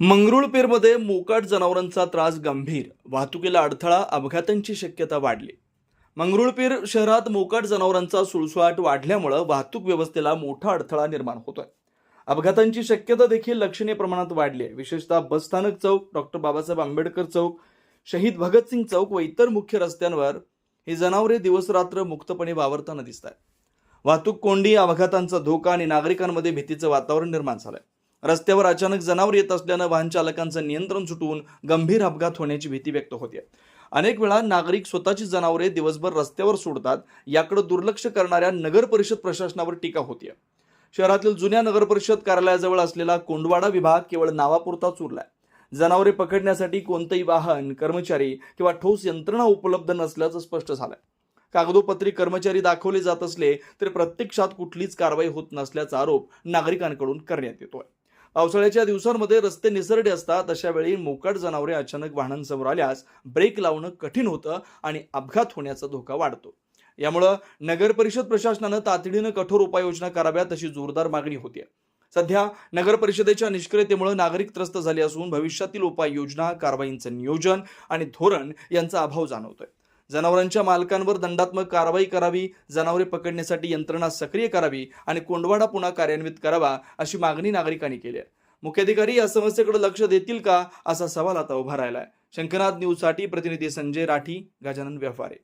मंगरुळपीरमध्ये मोकाट जनावरांचा त्रास गंभीर. वाहतुकीला अडथळा अपघातांची शक्यता वाढली. मंगरुळपीर शहरात मोकाट जनावरांचा सुळसुळाट वाढल्यामुळं वाहतूक व्यवस्थेला मोठा अडथळा निर्माण होतोय. अपघातांची शक्यता देखील लक्षणीय प्रमाणात वाढली आहे. विशेषतः बसस्थानक चौक डॉक्टर बाबासाहेब आंबेडकर चौक शहीद भगतसिंग चौक व इतर मुख्य रस्त्यांवर ही जनावरे दिवसरात्र मुक्तपणे वावरताना दिसत आहेत वाहतूक कोंडी अपघातांचा धोका आणि नागरिकांमध्ये भीतीचं वातावरण निर्माण झालंय. रस्त्यावर अचानक जनावर येत असल्यानं वाहन चालकांचं नियंत्रण सुटून गंभीर अपघात होण्याची भीती व्यक्त होते. अनेक वेळा नागरिक स्वतःची जनावरे दिवसभर रस्त्यावर सोडतात याकडे दुर्लक्ष करणाऱ्या नगर परिषद प्रशासनावर टीका होती शहरातील जुन्या नगर परिषद कार्यालयाजवळ असलेला कोंडवाडा विभाग केवळ नावापुरताच उरलाय जनावरे पकडण्यासाठी कोणतंही वाहन कर्मचारी किंवा ठोस यंत्रणा उपलब्ध नसल्याचं स्पष्ट झालंय. कागदोपत्री कर्मचारी दाखवले जात असले तरी प्रत्यक्षात कुठलीच कारवाई होत नसल्याचा आरोप नागरिकांकडून करण्यात येतोय. पावसाळ्याच्या दिवसांमध्ये रस्ते निसरडे असतात अशा वेळी मोकाट जनावरे अचानक वाहनांसमोर आल्यास ब्रेक लावणं कठीण होतं आणि अपघात होण्याचा धोका वाढतो. यामुळं नगर परिषद प्रशासनानं तातडीनं कठोर उपाययोजना कराव्यात अशी जोरदार मागणी होती सध्या नगर परिषदेच्या निष्क्रियतेमुळे नागरिक त्रस्त झाले असून भविष्यातील उपाययोजना कारवाईंचं नियोजन आणि धोरण यांचा अभाव जाणवतोय. जनावरांच्या मालकांवर दंडात्मक कारवाई करावी जनावरे पकडण्यासाठी यंत्रणा सक्रिय करावी आणि कोंडवाडा पुन्हा कार्यान्वित करावा अशी मागणी नागरिकांनी केली आहे. मुख्याधिकारी या समस्येकडे लक्ष देतील का असा सवाल आता उभा राहिलाय. शंकरनाथ न्यूजसाठी प्रतिनिधी संजय राठी गजानन व्यापारे